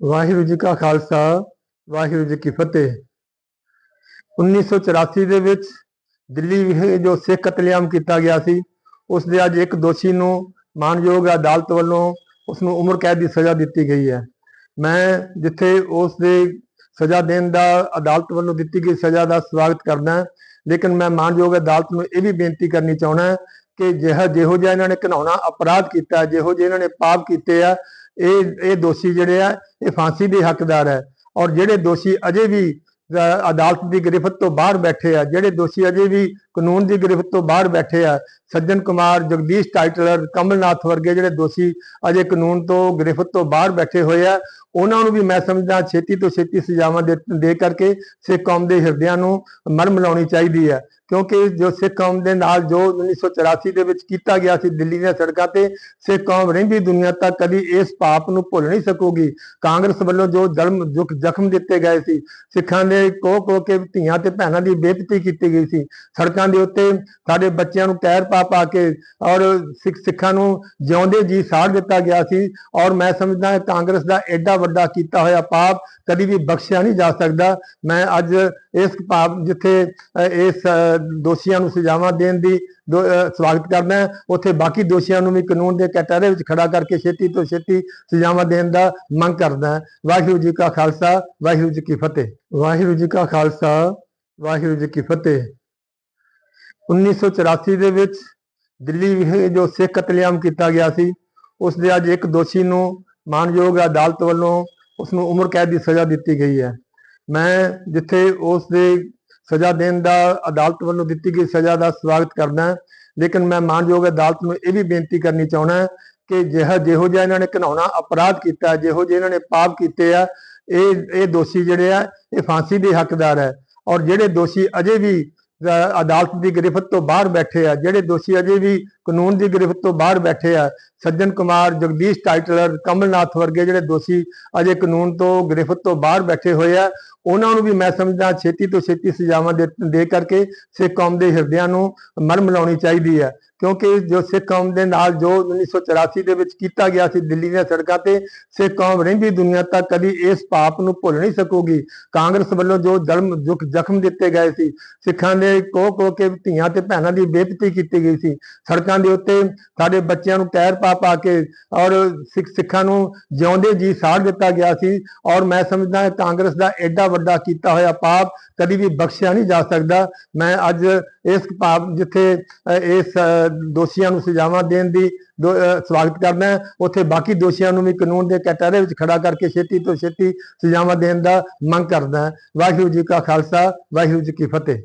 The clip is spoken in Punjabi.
ਵਾਹਿਗੁਰੂ ਜੀ ਕਾ ਖਾਲਸਾ, ਵਾਹਿਗੁਰੂ ਜੀ ਕੀ ਫਤਿਹ। 1984 ਦੇ ਵਿੱਚ ਦਿੱਲੀ ਵਿਖੇ ਜੋ ਸਿੱਖ ਕਤਲੇਆਮ ਕੀਤਾ ਗਿਆ ਸੀ, ਉਸ ਦੇ ਅੱਜ ਇੱਕ ਦੋਸ਼ੀ ਨੂੰ ਮਾਨਯੋਗ ਅਦਾਲਤ ਵੱਲੋਂ ਉਸ ਨੂੰ ਉਮਰ ਕੈਦ ਦੀ ਸਜ਼ਾ ਦਿੱਤੀ ਗਈ ਹੈ। ਮੈਂ ਜਿੱਥੇ ਉਸ ਦੇ ਸਜ਼ਾ ਦੇਣ ਦਾ ਅਦਾਲਤ ਵੱਲੋਂ ਦਿੱਤੀ ਗਈ ਸਜ਼ਾ ਦਾ ਸਵਾਗਤ ਕਰਦਾ ਲੇਕਿਨ ਮੈਂ ਮਾਨਯੋਗ ਅਦਾਲਤ ਨੂੰ ਇਹ ਵੀ ਬੇਨਤੀ ਕਰਨੀ ਚਾਹੁੰਦਾ ਕਿ ਜਿਹੜਾ ਜਿਹੋ ਜਿਹਾ ਇਹਨਾਂ ਨੇ ਘਿਨਾਉਣਾ ਅਪਰਾਧ ਕੀਤਾ, ਜਿਹੋ ਜਿਹੇ ਇਹਨਾਂ ਨੇ ਪਾਪ ਕੀਤੇ ਆ ਇਹ ਇਹ ਦੋਸ਼ੀ ਜਿਹੜੇ ਆ ਇਹ ਫਾਂਸੀ ਦੇ ਹੱਕਦਾਰ ਹੈ। ਔਰ ਜਿਹੜੇ ਦੋਸ਼ੀ ਅਜੇ ਵੀ ਅ, ਅਦਾਲਤ ਦੀ ਗ੍ਰਿਫਤ ਤੋਂ ਬਾਹਰ ਬੈਠੇ ਆ ਜਿਹੜੇ ਦੋਸ਼ੀ ਅਜੇ ਵੀ ਕਾਨੂੰਨ ਦੀ ਗ੍ਰਿਫਤ ਤੋਂ ਬਾਹਰ ਬੈਠੇ ਆ ਸੱਜਣ ਕੁਮਾਰ ਜਗਦੀਸ਼ ਟਾਈਟਲਰ ਕਮਲਨਾਥ ਵਰਗੇ ਜਿਹੜੇ ਦੋਸ਼ੀ ਅਜੇ ਕਾਨੂੰਨ ਤੋਂ ਗ੍ਰਿਫਤ ਤੋਂ ਬਾਹਰ ਬੈਠੇ ਹੋਏ ਆ ਉਹਨਾਂ ਨੂੰ ਵੀ ਮੈਂ ਸਮਝਦਾ ਛੇਤੀ ਤੋਂ ਛੇਤੀ ਸਜ਼ਾਵਾਂ ਦੇ ਕਰਕੇ ਸਿੱਖ ਕੌਮ ਦੇ ਹਿਰਦਿਆਂ ਨੂੰ ਮਰਮ ਲਾਉਣੀ ਚਾਹੀਦੀ ਹੈ। ਕਿਉਂਕਿ ਜੋ ਸਿੱਖ ਕੌਮ ਦੇ ਨਾਲ ਜੋ 1984 ਦੇ ਵਿੱਚ ਕੀਤਾ ਗਿਆ ਸੀ ਦਿੱਲੀ ਦੀਆਂ ਸੜਕਾਂ ਤੇ, ਸਿੱਖ ਕੌਮ ਰਹਿੰਦੀ ਦੁਨੀਆ ਤੱਕ ਕਦੀ ਇਸ ਪਾਪ ਨੂੰ ਭੁੱਲ ਨਹੀਂ ਸਕੂਗੀ। ਕਾਂਗਰਸ ਵੱਲੋਂ ਜੋ ਜ਼ਲਮ ਦੁੱਖ ਜ਼ਖਮ ਦਿੱਤੇ ਗਏ ਸੀ, ਸਿੱਖਾਂ ਦੇ ਕੋ ਕੋਹ ਕੇ ਧੀਆਂ ਤੇ ਭੈਣਾਂ ਦੀ ਬੇਇੱਜ਼ਤੀ ਕੀਤੀ ਗਈ ਸੀ। ਸੜਕਾਂ ਦੇ ਉੱਤੇ ਸਾਡੇ ਬੱਚਿਆਂ ਨੂੰ ਟਾਇਰ ਪਾ ਪਾ ਕੇ ਔਰ ਸਿੱਖ ਸਿੱਖਾਂ ਨੂੰ ਜਿਉਂਦੇ ਜੀ ਸਾੜ ਦਿੱਤਾ ਗਿਆ ਸੀ। ਔਰ ਮੈਂ ਸਮਝਦਾ ਕਾਂਗਰਸ ਦਾ ਐਡਾ ਵੱਡਾ ਕੀਤਾ ਹੋਇਆ ਪਾਪ ਕਦੀ ਵੀ ਬਖਸ਼ਿਆ ਨਹੀਂ ਜਾ ਸਕਦਾ। ਮੈਂ ਅੱਜ ਇਸ ਪਾਪ ਜਿੱਥੇ ਇਸ ਦੋਸ਼ੀਆਂ ਨੂੰ ਸਜ਼ਾਵਾਂ ਦੇਣ ਦੀ ਸਵਾਗਤ ਕਰਦਾ ਉੱਥੇ ਬਾਕੀ ਦੋਸ਼ੀਆਂ ਨੂੰ ਵੀ ਕਾਨੂੰਨ ਦੇ ਕਟਾਰੇ ਵਿੱਚ ਖੜਾ ਕਰਕੇ ਛੇਤੀ ਤੋਂ ਛੇਤੀ ਸਜ਼ਾਵਾਂ ਦੇਣ ਦਾ ਮੰਗ ਕਰਦਾ ਵਾਹਿਗੁਰੂ ਜੀ ਕਾ ਖਾਲਸਾ, ਵਾਹਿਗੁਰੂ ਜੀ ਕੀ ਫਤਿਹ। ਵਾਹਿਗੁਰੂ ਜੀ ਕਾ ਖਾਲਸਾ, ਵਾਹਿਗੁਰੂ ਜੀ ਕੀ ਫਤਿਹ। 1984 ਦੇ ਵਿੱਚ ਦਿੱਲੀ ਵਿਖੇ ਜੋ ਸਿੱਖ ਕਤਲੇਆਮ ਕੀਤਾ ਗਿਆ ਸੀ, ਉਸ ਦੇ ਅੱਜ ਇੱਕ ਦੋਸ਼ੀ ਨੂੰ ਮਾਨਯੋਗ ਅਦਾਲਤ ਵੱਲੋਂ ਉਸ ਨੂੰ ਉਮਰ ਕੈਦ ਦੀ ਸਜ਼ਾ ਦਿੱਤੀ ਗਈ ਹੈ। ਮੈਂ ਜਿੱਥੇ ਉਸ ਦੇ ਸਜ਼ਾ ਦੇਣ ਦਾ ਅਦਾਲਤ ਵੱਲੋਂ ਦਿੱਤੀ ਗਈ ਸਜ਼ਾ ਦਾ ਸਵਾਗਤ ਕਰਦਾ ਲੇਕਿਨ ਮੈਂ ਮਾਨਯੋਗ ਅਦਾਲਤ ਨੂੰ ਇਹ ਵੀ ਬੇਨਤੀ ਕਰਨੀ ਚਾਹੁੰਦਾ ਕਿ ਜਿਹੜਾ ਜਿਹੋ ਜਿਹਾ ਇਹਨਾਂ ਨੇ ਘਿਨਾਉਣਾ ਅਪਰਾਧ ਕੀਤਾ ਜਿਹੋ ਜਿਹੇ ਇਹਨਾਂ ਨੇ ਪਾਪ ਕੀਤੇ ਆ ਇਹ ਇਹ ਦੋਸ਼ੀ ਜਿਹੜੇ ਆ ਇਹ ਫਾਂਸੀ ਦੇ ਹੱਕਦਾਰ ਹੈ। ਔਰ ਜਿਹੜੇ ਦੋਸ਼ੀ ਅਜੇ ਵੀ ਅ, ਅਦਾਲਤ ਦੀ ਗ੍ਰਿਫਤ ਤੋਂ ਬਾਹਰ ਬੈਠੇ ਆ ਜਿਹੜੇ ਦੋਸ਼ੀ ਅਜੇ ਵੀ ਕਾਨੂੰਨ ਦੀ ਗ੍ਰਿਫਤ ਤੋਂ ਬਾਹਰ ਬੈਠੇ ਆ। ਸੱਜਣ ਕੁਮਾਰ, ਜਗਦੀਸ਼ ਟਾਈਟਲਰ, ਕਮਲਨਾਥ ਵਰਗੇ ਜਿਹੜੇ ਦੋਸ਼ੀ ਅਜੇ ਕਾਨੂੰਨ ਤੋਂ ਗ੍ਰਿਫਤ ਤੋਂ ਬਾਹਰ ਬੈਠੇ ਹੋਏ ਆ। ਉਹਨਾਂ ਨੂੰ ਵੀ ਮੈਂ ਸਮਝਦਾ ਛੇਤੀ ਤੋਂ ਛੇਤੀ ਸਜ਼ਾਵਾਂ ਦੇ ਕਰਕੇ ਸਿੱਖ ਕੌਮ ਦੇ ਹਿਰਦਿਆਂ ਨੂੰ ਮਰਮ ਲਾਉਣੀ ਚਾਹੀਦੀ ਹੈ। ਕਿਉਂਕਿ ਜੋ ਸਿੱਖ ਕੌਮ ਦੇ ਨਾਲ ਜੋ 1984 ਦੇ ਵਿੱਚ ਕੀਤਾ ਗਿਆ ਸੀ ਦਿੱਲੀ ਦੀਆਂ ਸੜਕਾਂ ਤੇ, ਸਿੱਖ ਕੌਮ ਰਹਿੰਦੀ ਦੁਨੀਆ ਤੱਕ ਕਦੀ ਇਸ ਪਾਪ ਨੂੰ ਭੁੱਲ ਨਹੀਂ ਸਕੂਗੀ। ਕਾਂਗਰਸ ਵੱਲੋਂ ਜੋ ਜ਼ਲਮ ਜ਼ਖਮ ਦਿੱਤੇ ਗਏ ਸੀ, ਸਿੱਖਾਂ ਦੇ ਕੋ ਕੋ ਕੇ ਧੀਆਂ ਤੇ ਭੈਣਾਂ ਦੀ ਬੇਇੱਜ਼ਤੀ ਕੀਤੀ ਗਈ ਸੀ। ਸੜਕਾਂ ਦੇ ਉੱਤੇ ਸਾਡੇ ਬੱਚਿਆਂ ਨੂੰ ਟਾਇਰ ਪਾ ਪਾ ਕੇ ਔਰ ਸਿੱਖ ਸਿੱਖਾਂ ਨੂੰ ਜਿਉਂਦੇ ਜੀ ਸਾੜ ਦਿੱਤਾ ਗਿਆ ਸੀ ਔਰ ਮੈਂ ਸਮਝਦਾ ਕਾਂਗਰਸ ਦਾ ਐਡਾ ਵੱਡਾ ਕੀਤਾ ਹੋਇਆ ਪਾਪ ਕਦੀ ਵੀ ਬਖਸ਼ਿਆ ਨਹੀਂ ਜਾ ਸਕਦਾ। ਮੈਂ ਅੱਜ ਇਸ ਪਾਪ ਜਿੱਥੇ ਇਸ ਦੋਸ਼ੀਆਂ ਨੂੰ ਸਜ਼ਾਵਾਂ ਦੇਣ ਦੀ ਦੋ- ਅ, ਸਵਾਗਤ ਕਰਦਾ ਉੱਥੇ ਬਾਕੀ ਦੋਸ਼ੀਆਂ ਨੂੰ ਵੀ ਕਾਨੂੰਨ ਦੇ ਕਟਾਰੇ ਵਿੱਚ ਖੜਾ ਕਰਕੇ ਛੇਤੀ ਤੋਂ ਛੇਤੀ ਸਜ਼ਾਵਾਂ ਦੇਣ ਦਾ ਮੰਗ ਕਰਦਾ ਵਾਹਿਗੁਰੂ ਜੀ ਕਾ ਖਾਲਸਾ ਵਾਹਿਗੁਰੂ ਜੀ ਕੀ ਫਤਿਹ।